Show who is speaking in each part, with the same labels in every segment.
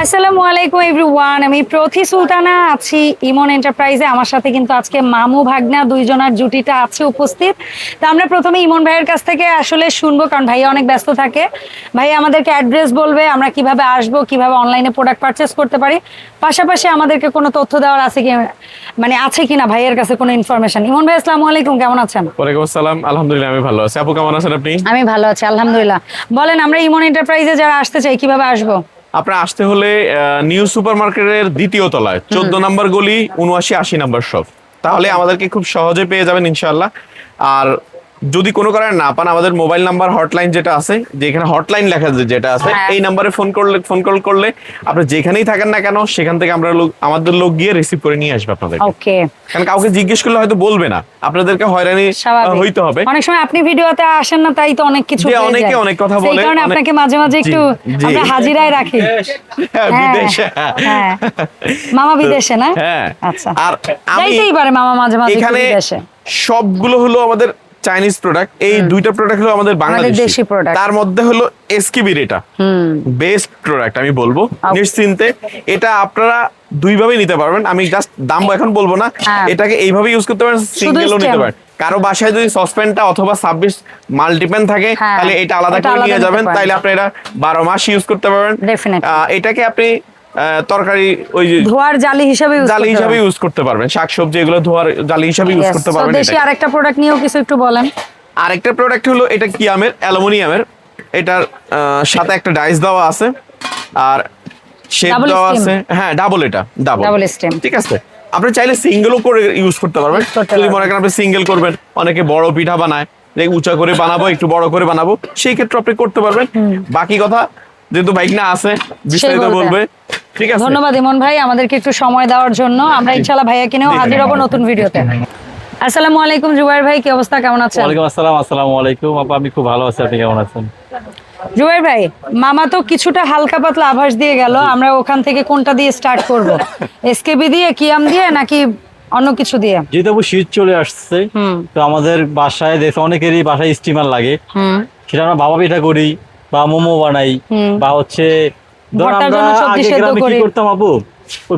Speaker 1: আসসালামু আলাইকুম এভরিওয়ান আমি প্রথি সুলতানা আছি ইমন এন্টারপ্রাইজে। আমার সাথে কিন্তু আজকে মামু ভাগনা দুইজনার জুটিটা আছে উপস্থিত। তো আমরা প্রথমে ইমন ভাইয়ের কাছ থেকে আসলে শুনব কারণ ভাইয়া অনেক ব্যস্ত থাকে। ভাই আমাদেরকে অ্যাড্রেস বলবে আমরা কীভাবে আসব কীভাবে অনলাইনে প্রোডাক্ট পারচেস করতে পারি। পাশাপাশি আমাদেরকে কোনো তথ্য দেওয়ার আছে কি মানে আছে কিনা ভাইয়ের কাছে কোনো ইনফরমেশন ইমন ভাই আসসালামু আলাইকুম কেমন আছেন?
Speaker 2: ওয়ালাইকুম আসসালাম আলহামদুলিল্লাহ আমি ভালো আছি। আপু কেমন আছেন আপনি?
Speaker 1: আমি ভালো আছি আলহামদুলিল্লাহ। বলেন আমরা ইমন এন্টারপ্রাইজে যারা আসতে চাই কীভাবে আসব?
Speaker 2: আপনার আসতে হলে নিউ সুপার মার্কেটের দ্বিতীয় তলায় চোদ্দ নম্বর গলি উনআশি আশি নম্বর শপ তাহলে আমাদেরকে খুব সহজে পেয়ে যাবেন ইনশাল্লাহ আর যদি কোনো কারণে না পান আমাদের মোবাইল নাম্বার হটলাইন যেটা আছে যেখানে হটলাইন লেখা যেটা আছে
Speaker 1: হ্যাঁ।
Speaker 2: এই নাম্বারে ফোন করলে ফোন কল করলে আপনি যেখানেই থাকেন না কেন সেখান থেকে আমরা লোক আমাদের লোক গিয়ে রিসিভ করে নিয়ে আসবে আপনাদের
Speaker 1: ওকে।
Speaker 2: কারণ কাউকে জিজ্ঞেস করলে হয়তো বলবে না। আপনাদেরকে হয়রানি হইতে হবে।
Speaker 1: অনেক সময় আপনি ভিডিওতে আসেন না তাই তো অনেক কিছু হয়ে
Speaker 2: অনেকে
Speaker 1: যায়।
Speaker 2: অনেক কথা বলে,
Speaker 1: কারণে আপনাকে মাঝে মাঝে একটু আমরা হাজিরায় রাখি।
Speaker 2: হ্যাঁ,
Speaker 1: হ্যাঁ,
Speaker 2: বিদেশে।
Speaker 1: হ্যাঁ। মামা বিদেশে না?
Speaker 2: হ্যাঁ।
Speaker 1: আচ্ছা।
Speaker 2: আর আমি
Speaker 1: পারে মামা মাঝে মাঝে বিদেশে।
Speaker 2: সবগুলো হলো আমাদের চাইনিজ প্রোডাক্ট এই দুইটা প্রোডাক্ট হলো আমাদের বাংলাদেশি।
Speaker 1: দেশি product।
Speaker 2: তার মধ্যে হলো এসকিবির এটা
Speaker 1: হুম।
Speaker 2: বেস্ট প্রোডাক্ট আমি বলব। নিশ্চিন্তে এটা আপনারা দুইভাবে নিতে পারবেন। আমি জাস্ট দাম এখন বলব না।
Speaker 1: হ্যাঁ।
Speaker 2: এটাকে এইভাবে ইউজ করতে পারেন সিঙ্গেলও নিতে পারেন। কারও বাসায় যদি সসপ্যানটা অথবা ছাব্বিশ মাল্টিপ্যান থাকে
Speaker 1: হ্যাঁ,
Speaker 2: তাহলে এটা আলাদা করে নিয়ে যাবেন। তাহলে আপনি এটা বারো মাস ইউজ করতে পারবেন। এটাকে আপনি তরকারি ওই যে
Speaker 1: ধোয়ার জালি হিসাবে
Speaker 2: জালি হিসাবে ইউজ করতে পারবেন। শাকসবজি এগুলো ধোয়ার জালি হিসাবে ইউজ করতে পারবেন
Speaker 1: দেশি। আরেকটা প্রোডাক্ট নিয়েও কিছু একটু বলেন।
Speaker 2: আরেকটা প্রোডাক্ট হলো এটা কিয়ামের অ্যালুমিনিয়ামের। এটার সাথে একটা ডাইস দেওয়া আছে। আর শেপ দেওয়া আছে। হ্যাঁ ডাবল এটা ডাবল
Speaker 1: stem।
Speaker 2: ঠিক আছে। আপনি চাইলে সিঙ্গেলও করে ইউজ করতে পারবেন। যদি মনে করেন আপনি সিঙ্গেল করবেন অনেকে বড় পিঠা বানায়। যে উঁচা করে বানাবো একটু বড় করে বানাবো সেই ক্ষেত্রে আপনি করতে পারবেন। বাকি কথা যেহেতু বাইক না আছে বিস্তারিত
Speaker 1: বলবে।
Speaker 2: ঠিক আছে।
Speaker 1: ধন্যবাদ ইমন ভাই আমাদেরকে একটু সময় দেওয়ার জন্য। আমরা ইনশাল্লাহ ভাইয়া কিনেও হাজির হব। নতুন ভিডিওতে। আসসালামু আলাইকুম জুবাইর ভাই কি অবস্থা? কেমন আছেন?
Speaker 3: ওয়ালাইকুম আসসালাম আসসালামু আলাইকুম। আপা আমি খুব ভালো আছি। আপনি কেমন আছেন?
Speaker 1: জুবাইর ভাই মামা তো কিছুটা হালকা পাতলা আভাস দিয়ে গেল। আমরা ওখান থেকে কোনটা দিয়ে স্টার্ট করব? এসকেবি দিয়ে কিয়াম দিয়ে নাকি অন্য কিছু দিয়ে?
Speaker 3: যেহেতু শীত চলে আসছে।
Speaker 1: হুম।
Speaker 3: তো আমাদের বাসায় দেখে অনেকেরই বাসায় স্টিমার লাগে।
Speaker 1: হুম।
Speaker 3: সেটা আমরা বাবা পিঠা করি। বা মোমো বানাই বা হচ্ছে ধর আমরা আগে গ্রামে কি করতাম আপু?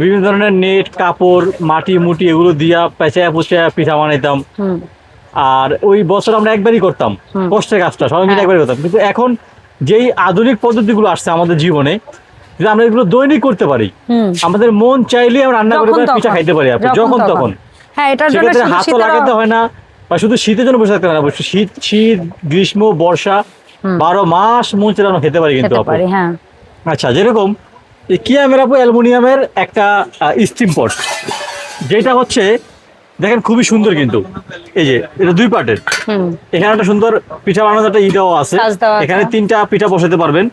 Speaker 3: বিভিন্ন ধরনের নেট কাপড় মাটি মুটি এগুলো দিয়া পেঁচায় পুষে পিঠা বানাইতাম। আর ওই বছর আমরা একবারই করতাম কষ্টের কাজটা সবাই মিলে
Speaker 1: হ্যাঁ।
Speaker 3: একবারই করতাম। কিন্তু এখন যেই আধুনিক পদ্ধতিগুলো আসছে আমাদের জীবনে যদি আমরা এগুলো দৈনিক করতে পারি আমাদের মন চাইলে আমরা রান্না করে পিঠা খাইতে পারি আপনি যখন তখন।
Speaker 1: হ্যাঁ এটার জন্য
Speaker 3: হাতও লাগাতে হয় না বা শুধু শীতের জন্য বসে থাকতে হয় না শীত শীত গ্রীষ্ম বর্ষা বারো মাস চাইলে আমরা খেতে পারি কিন্তু
Speaker 1: হ্যাঁ।
Speaker 3: আচ্ছা যেরকম কিয়ামের আপু অ্যালুমিনিয়ামের একটা স্টিম পট যেটা হচ্ছে দেখেন খুবই সুন্দর কিন্তু। এই যে এটা দুই পার্টের। এখানে একটা সুন্দর পিঠা বানানোর একটা ইটাও আছে।
Speaker 1: দেওয়া আছে।
Speaker 3: এখানে তিনটা পিঠা বসাতে পারবেন।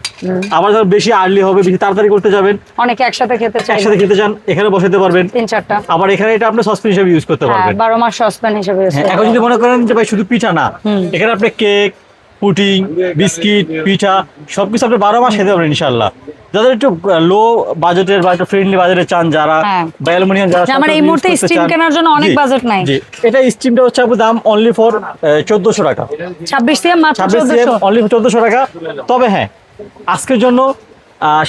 Speaker 3: আবার ধর বেশি আর্লি হবে বেশি তাড়াতাড়ি করতে যাবেন।
Speaker 1: অনেকে একসাথে খেতে চাই
Speaker 3: একসাথে খেতে চান এখানে বসাতে পারবেন।
Speaker 1: তিন চারটা।
Speaker 3: আবার এখানে এটা আপনি সসপেন হিসেবে ইউজ করতে
Speaker 1: হ্যাঁ
Speaker 3: পারবেন।
Speaker 1: বারো মাস সসপ্যান হিসেবে
Speaker 3: হ্যাঁ, এখন যদি মনে করেন যে ভাই শুধু পিঠা না এখানে আপনি কেক পুটিং বিস্কিট পিঠা সব কিছু আপনি বারো মাস খেতে পারবেন ইনশাল্লাহ যাদের একটু লো বাজেটের বা একটু ফ্রেন্ডলি বাজেটে চান যারা
Speaker 1: হ্যাঁ।
Speaker 3: বা অ্যালুমিনিয়াম যারা
Speaker 1: আমার এই মুহূর্তে
Speaker 3: চান।
Speaker 1: কেনার জন্য অনেক budget নাই।
Speaker 3: জি। এটা স্টিমটা হচ্ছে আপু দাম অনলি ফর চোদ্দশো টাকা।
Speaker 1: ছাব্বিশ দিয়ে মাত্র
Speaker 3: ছাব্বিশ
Speaker 1: চোদ্দশো।
Speaker 3: অনলি চোদ্দশো টাকা। তবে হ্যাঁ আজকের জন্য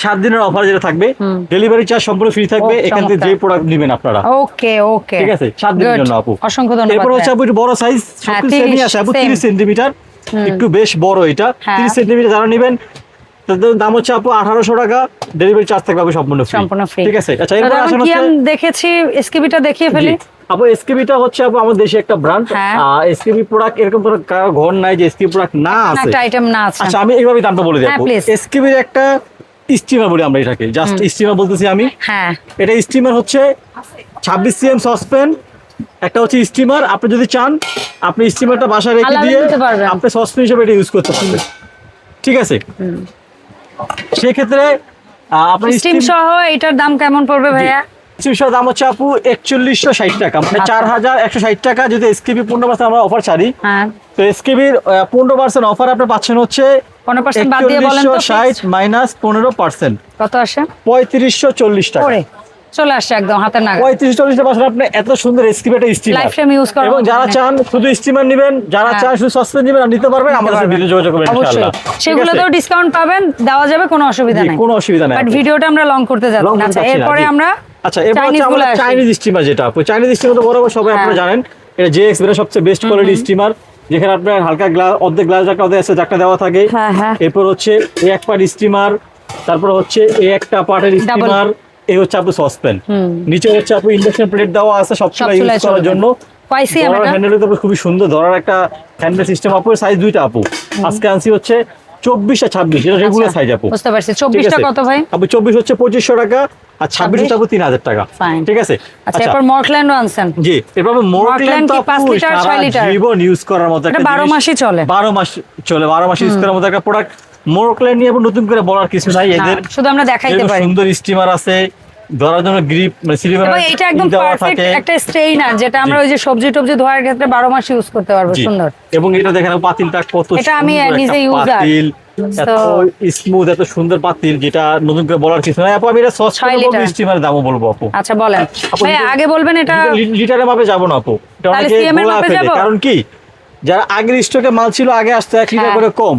Speaker 3: সাত দিনের অফার যেটা থাকবে ডেলিভারি চার্জ সম্পূর্ণ ফ্রি থাকবে। এখান থেকে যে প্রোডাক্ট নেবেন আপনারা।
Speaker 1: ওকে ওকে।
Speaker 3: ঠিক আছে? সাত দিনের জন্য আপু।
Speaker 1: অসংখ্য ধন্যবাদ
Speaker 3: এরপর হচ্ছে আপু একটু বড় সাইজ
Speaker 1: হ্যাঁ,
Speaker 3: সবকিছু
Speaker 1: 30
Speaker 3: সেমই আছে আপু
Speaker 1: same।
Speaker 3: তিরিশ সেন্টিমিটার একটু বেশ বড় এটা।
Speaker 1: হ্যাঁ।
Speaker 3: তিরিশ সেন্টিমিটার যারা নেবেন দাম হচ্ছে আপু আঠারোশো টাকা। ডেলিভারি চার্জ থাকবে সম্পূর্ণ
Speaker 1: সম্পূর্ণ
Speaker 3: ঠিক আছে? আচ্ছা এরপর
Speaker 1: দেখেছি? এসকিবিটা দেখিয়ে ফেলি।
Speaker 3: আপু এসকেবিটা হচ্ছে আপু আমাদের দেশে একটা ব্র্যান্ড
Speaker 1: হ্যাঁ।
Speaker 3: এসকেবি প্রোডাক্ট এরকম কোনো ঘর নাই যে এসকেবি প্রোডাক্ট না আছে।
Speaker 1: একটা আইটেম না আছে।
Speaker 3: আচ্ছা আমি এইভাবে দামটা বলে
Speaker 1: হ্যাঁ, please।
Speaker 3: এসকেবির একটা স্টিমার বলি আমরা এটাকে। জাস্ট স্টিমার বলতেছি আমি।
Speaker 1: হ্যাঁ।
Speaker 3: এটা স্টিমার হচ্ছে ছাব্বিশ সিএম সসপ্যান একটা হচ্ছে স্টিমার আপনি যদি চান আপনি স্টিমারটা বাসায় রেখে দিয়ে আপনি সসপ্যান হিসেবে এটা ইউজ করতে পারবেন। ঠিক আছে? সেক্ষেত্রে আহ, আপনার
Speaker 1: স্টিম সহ এটার দাম কেমন পড়বে ভাইয়া?
Speaker 3: স্টিম সহ দাম হচ্ছে আপু একচল্লিশশো ষাট টাকা। মানে
Speaker 1: আচ্ছা।
Speaker 3: চার হাজার একশো ষাট টাকা যদি এসকেবি পনেরো পার্সেন্ট আমরা অফার ছাড়ি
Speaker 1: হ্যাঁ।
Speaker 3: তো এসকেবির পনেরো পার্সেন্ট অফার আপনি পাচ্ছেন হচ্ছে
Speaker 1: তো
Speaker 3: ষাট মাইনাস পনেরো পার্সেন্ট
Speaker 1: কত আসে?
Speaker 3: পঁয়ত্রিশশো চল্লিশ টাকা।
Speaker 1: চলে আসছে একদম হাতের নাগাল।
Speaker 3: পঁয়ত্রিশ চল্লিশটা বছর আপনি এত সুন্দর এসকিপেটা স্টিমার
Speaker 1: Lifetime use করার
Speaker 3: এবং যারা। চান শুধু স্টিমার নেবেন যারা
Speaker 1: হ্যাঁ।
Speaker 3: চান শুধু সসপেন নেবেন আর নিতে পারবেন আমাদের সাথে ভিডিও যোগাযোগ করবেন ইনশাআল্লাহ।
Speaker 1: সেগুলোতেও ডিসকাউন্ট পাবেন দেওয়া যাবে কোনো অসুবিধা নেই।
Speaker 3: কোনো অসুবিধা নাই
Speaker 1: বাট ভিডিওটা আমরা লং করতে যাচ্ছি না। এরপরে আমরা
Speaker 3: আচ্ছা এরপর হচ্ছে
Speaker 1: চাইনিজ
Speaker 3: স্টিমার যেটা। চাইনিজ স্টিমার তো বরাবর সবাই
Speaker 1: হ্যাঁ।
Speaker 3: আপনারা জানেন। এটা জেএক্স বেটা সবচেয়ে বেস্ট কোয়ালিটি স্টিমার যেখানে আপনার হালকা গ্লাস অর্ধেক গ্লাস একটা অর্ধেক একটা দেওয়া থাকে।
Speaker 1: হ্যাঁ।
Speaker 3: এরপর হচ্ছে এই এক পার্ট স্টিমার তারপর হচ্ছে এই একটা পার্টের স্টিমার এই হচ্ছে আপু সসপেন নিচে হচ্ছে আপু ইন্ডাকশন প্লেট দেওয়া আছে সব
Speaker 1: সব
Speaker 3: ইউজ করার জন্য। ধরার হ্যান্ডেল তো খুবই সুন্দর ধরার একটা হ্যান্ডেল সিস্টেম আপু সাইজ দুইটা আপু। আজকে আনছি হচ্ছে চব্বিশ আর ছাব্বিশ এটা রেগুলার
Speaker 1: আচ্ছা,
Speaker 3: সাইজ আপু।
Speaker 1: বুঝতে পারছি। চব্বিশটা কত ভাই?
Speaker 3: আপু চব্বিশ হচ্ছে পঁচিশশো টাকা আর ছাব্বিশ? হচ্ছে আপু তিন হাজার টাকা. ঠিক আছে?
Speaker 1: আচ্ছা এরপর মর্কল্যান্ডও আনছেন।
Speaker 3: জি এরপর মোরক্ল্যান্ড তো
Speaker 1: পাঁচ
Speaker 3: আপু
Speaker 1: লিটার, ছয় লিটার?
Speaker 3: জীবন ইউজ করার মতো একটা
Speaker 1: 12
Speaker 3: জিনিস।
Speaker 1: মাসই চলে।
Speaker 3: 12 মাস চলে 12 মাস ইউজ করার মতো একটা প্রোডাক্ট মোরক্ল্যান্ড নিয়ে নতুন করে বলার কিছু নাই এদের
Speaker 1: শুধু আমরা দেখাইতে পারি।
Speaker 3: সুন্দর স্টিমার আছে ধরার জন্য গ্রিপ মানে সিলিভার
Speaker 1: এবং এইটা একদম পারফেক্ট একটা স্ট্রেইনার যেটা আমরা ওই যে সবজি টবজি ধোয়ার ক্ষেত্রে বারো মাস ইউজ করতে পারব সুন্দর।
Speaker 3: এবং এটা দেখেন পাতিলটা কত
Speaker 1: এটা আমি নিজে
Speaker 3: একটা পাতিল। এত স্মুথ এত সুন্দর পাতিল যেটা নতুন করে বলার কিছু নাই। আপু আমি এটা সস করে বলব স্টিমারের দামও বলব আপু।
Speaker 1: আচ্ছা বলেন। ভাই আগে বলবেন এটা
Speaker 3: লিটার- লিটারের মাপে যাব না আপু। এটা অনেকে? কারণ কি? যারা আগের স্টকে মাল ছিল আগে আসতো এক লিটার
Speaker 1: হ্যাঁ।
Speaker 3: করে কম।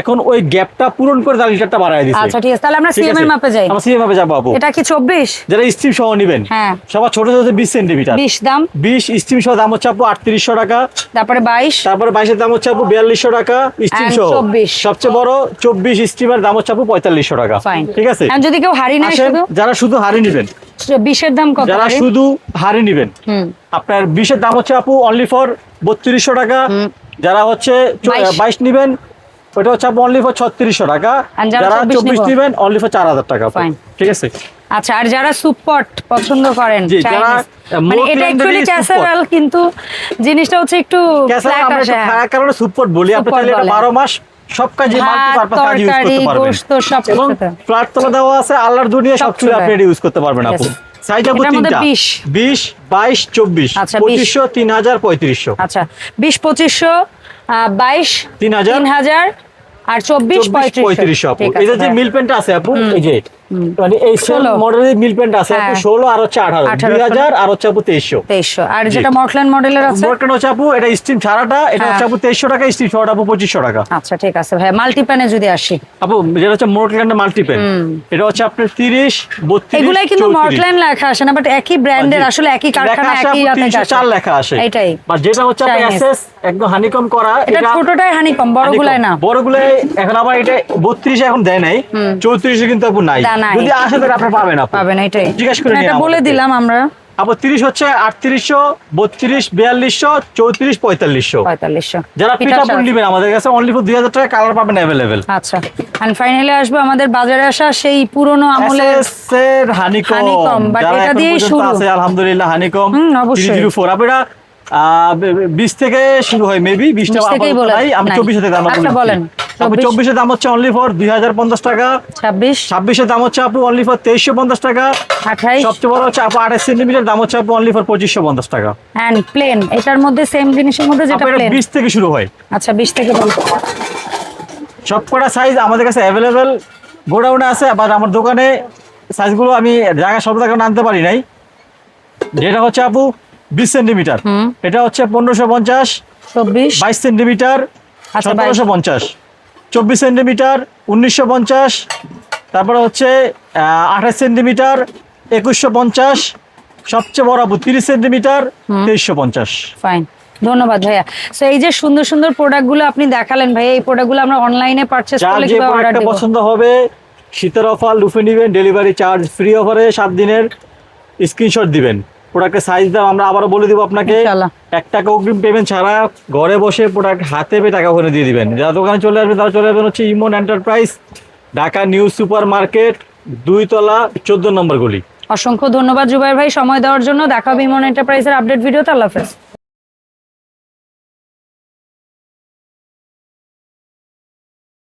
Speaker 3: এখন ওই গ্যাপটা পূরণ করে তার লিটারটা বাড়ায় দিচ্ছে
Speaker 1: আচ্ছা ঠিক আছে। তাহলে আমরা সিএম এর মাপে যাই।
Speaker 3: আমরা সিএম মাপে যাব আপু।
Speaker 1: এটা কি চব্বিশ?
Speaker 3: যারা স্টিম সহ নিবেন।
Speaker 1: হ্যাঁ।
Speaker 3: সবার ছোট ছোট বিশ সেন্টিমিটার
Speaker 1: বিশ দাম?
Speaker 3: বিশ স্টিম সহ দাম হচ্ছে আপু আটত্রিশশো টাকা।
Speaker 1: তারপরে বাইশ?
Speaker 3: তারপরে বাইশের দাম হচ্ছে আপু বিয়াল্লিশশো টাকা স্টিম সহ।
Speaker 1: 24
Speaker 3: সবচেয়ে বড় চব্বিশ স্টিমের দাম হচ্ছে আপু পঁয়তাল্লিশশো টাকা।
Speaker 1: ফাইন
Speaker 3: ঠিক আছে?
Speaker 1: এখন যদি কেউ হাড়ি নেয় শুধু?
Speaker 3: যারা শুধু হাড়ি নিবেন
Speaker 1: বিশের দাম কত
Speaker 3: যারা শুধু হাড়ি নিবেন। আপনার বিশের দাম হচ্ছে আপু অনলি ফর বত্রিশশো টাকা। যারা হচ্ছে
Speaker 1: বাইশ।
Speaker 3: নিবেন ওটা হচ্ছে আপু অনলি ফর ছত্রিশশো টাকা।
Speaker 1: যারা
Speaker 3: যারা
Speaker 1: 24
Speaker 3: চব্বিশ? নিবেন? অনলি ফর চার হাজার টাকা। ঠিক আছে?
Speaker 1: আচ্ছা আর যারা সুপট পছন্দ করেন মানে এটা অ্যাকচুয়ালি ক্যাসারাল কিন্তু জিনিসটা হচ্ছে একটু
Speaker 3: একটু
Speaker 1: হ্যাঁ।
Speaker 3: কারণে বলি। আপনি
Speaker 1: Support
Speaker 3: এটা বারো মাস সব কাজে মাল্টিপারপাস কাজে ইউজ করতে পারবেন। এবং ফ্ল্যাট তলা দেওয়া আছে আল্লাহর দুনিয়া সব চুলে আপনি ইউজ করতে পারবেন আপু। সাইজ আপু তিনটা।
Speaker 1: 20
Speaker 3: বিশ বাইশ চব্বিশ।
Speaker 1: আচ্ছা, 20
Speaker 3: পঁচিশশো তিন হাজার
Speaker 1: আচ্ছা বিশ পঁচিশশো আহ, বাইশ
Speaker 3: তিন হাজার
Speaker 1: তিন হাজার আর চব্বিশ
Speaker 3: চব্বিশ
Speaker 1: পঁয়ত্রিশ
Speaker 3: পঁয়ত্রিশশো আপু।
Speaker 1: ঠিক
Speaker 3: এই যে মিল প্যান্ট আছে আপু এই যে মানে এই সেম মডেলের মিল প্যান্ট আছে আপু
Speaker 1: হ্যাঁ।
Speaker 3: ষোলো আর হচ্ছে আঠারো
Speaker 1: আঠারো,
Speaker 3: দুই হাজার আর হচ্ছে আপু তেইশশো।
Speaker 1: তেইশশো। আর যেটা মর্কল্যান্ড মডেলের আছে?
Speaker 3: মোটন হচ্ছে আপু এটা স্টিম ছাড়াটা এটা। হচ্ছে আপু তেইশশো টাকা স্টিম সহটা আপু পঁচিশশো টাকা।
Speaker 1: আচ্ছা ঠিক আছে ভাই মাল্টিপ্যানে যদি আসি।
Speaker 3: আপু যেটা হচ্ছে মোটল্যান্ডের মাল্টিপেন এটা হচ্ছে আপনার তিরিশ বত্রিশ
Speaker 1: এগুলাই কিন্তু মর্কল্যান্ড লেখা আসে না বাট একই ব্র্যান্ডের আসলে একই কারখানা একই ইয়াতে
Speaker 3: চার লেখা আসে।
Speaker 1: এটাই।
Speaker 3: আর যেটা হচ্ছে আপনার এসএস একদম হানিকম করা
Speaker 1: এটা ছোটটাই হানিকম বড়গুলাই না।
Speaker 3: বড়গুলাই এখন আবার এটা বত্রিশ এখন দেয় নাই। চৌত্রিশে কিন্তু আপু নাই।
Speaker 1: তা
Speaker 3: যদি আসে তাহলে আপনি পাবেন
Speaker 1: পাবেন এটাই।
Speaker 3: জিজ্ঞেস করে
Speaker 1: এটা বলে দিলাম আমরা।
Speaker 3: আপু তিরিশ হচ্ছে আটত্রিশশো বত্রিশ বিয়াল্লিশশো চৌত্রিশ পঁয়তাল্লিশশো।
Speaker 1: পঁয়তাল্লিশশো।
Speaker 3: যারা পিঠাপুর নেবেন আমাদের কাছে অনলি ফর দুই হাজার টাকা কালার পাবেন অ্যাভেলেবেল
Speaker 1: আচ্ছা। এন্ড ফাইনালি আসবে আমাদের বাজারে আসা সেই পুরনো আমলের
Speaker 3: এসএস এর হানিকম
Speaker 1: হানিকম, এটা
Speaker 3: এখন
Speaker 1: শুরু।
Speaker 3: আছে আলহামদুলিল্লাহ হানিকম
Speaker 1: অবশ্যই।
Speaker 3: 304 আপনারা বিশ থেকে শুরু হয় মেবি বিশটা
Speaker 1: 20 থেকেই বলে,
Speaker 3: আমি
Speaker 1: নাই।
Speaker 3: চব্বিশের
Speaker 1: আচ্ছা, বলেন। 24
Speaker 3: চব্বিশের দাম হচ্ছে অনলি ফর দুই হাজার পঞ্চাশ টাকা।
Speaker 1: ছাব্বিশ।
Speaker 3: ছাব্বিশের দাম হচ্ছে আপু অনলি ফর তেইশশো পঞ্চাশ টাকা।
Speaker 1: আঠাইশ।
Speaker 3: সবচেয়ে বড় হচ্ছে আপু আঠাশ সেন্টিমিটার দাম হচ্ছে আপু অনলি ফর পঁচিশশো পঞ্চাশ টাকা।
Speaker 1: অ্যান্ড প্লেন এটার মধ্যে সেম জিনিসের মধ্যে যেটা প্লেন
Speaker 3: বিশ থেকে শুরু হয়।
Speaker 1: আচ্ছা বিশ থেকে বলুন।
Speaker 3: সব কটা সাইজ আমাদের কাছে অ্যাভেলেবেল গোডাউনে আছে আবার আমার দোকানে সাইজগুলো আমি জায়গা সব জায়গায় আনতে পারি নাই। যেটা হচ্ছে আপু বিশ সেন্টিমিটার এটা হচ্ছে পনেরোশো পঞ্চাশ।
Speaker 1: চব্বিশ।
Speaker 3: বাইশ সেন্টিমিটার
Speaker 1: আচ্ছা,
Speaker 3: সতেরোশো পঞ্চাশ। চব্বিশ সেন্টিমিটার উনিশশো পঞ্চাশ তারপরে হচ্ছে আঠাশ সেন্টিমিটার একুশশো পঞ্চাশ সবচেয়ে বড় তিরিশ সেন্টিমিটার তেইশশো পঞ্চাশ।
Speaker 1: ফাইন ধন্যবাদ ভাইয়া। সো এই যে সুন্দর সুন্দর প্রোডাক্টগুলো আপনি দেখালেন ভাইয়া এই প্রোডাক্টগুলো আমরা অনলাইনে পারচেজ করলে কীভাবে অর্ডার দেব?
Speaker 3: পছন্দ হবে শীতের অফার লুফে নিবেন ডেলিভারি চার্জ ফ্রি অফারে সাত দিনের স্ক্রিনশট দিবেন। প্রোডাক্টের সাইজ দাম আমরা আবারও বলে দিব আপনাকে। এক টাকা অগ্রিম পেমেন্ট ছাড়া ঘরে বসে প্রোডাক্ট হাতে পেয়ে টাকা ওখানে দিয়ে দিবেন। যারা দোকানে চলে আসবে তারা চলে আসবেন হচ্ছে Emon enterprise Dhaka new super market দুইতলা চোদ্দ নম্বর গলি।
Speaker 1: অসংখ্য ধন্যবাদ জুবাইর ভাই সময় দেওয়ার জন্য। দেখা বিমন এন্টারপ্রাইজের আপডেট ভিডিওতে আল্লাহ হাফেজ।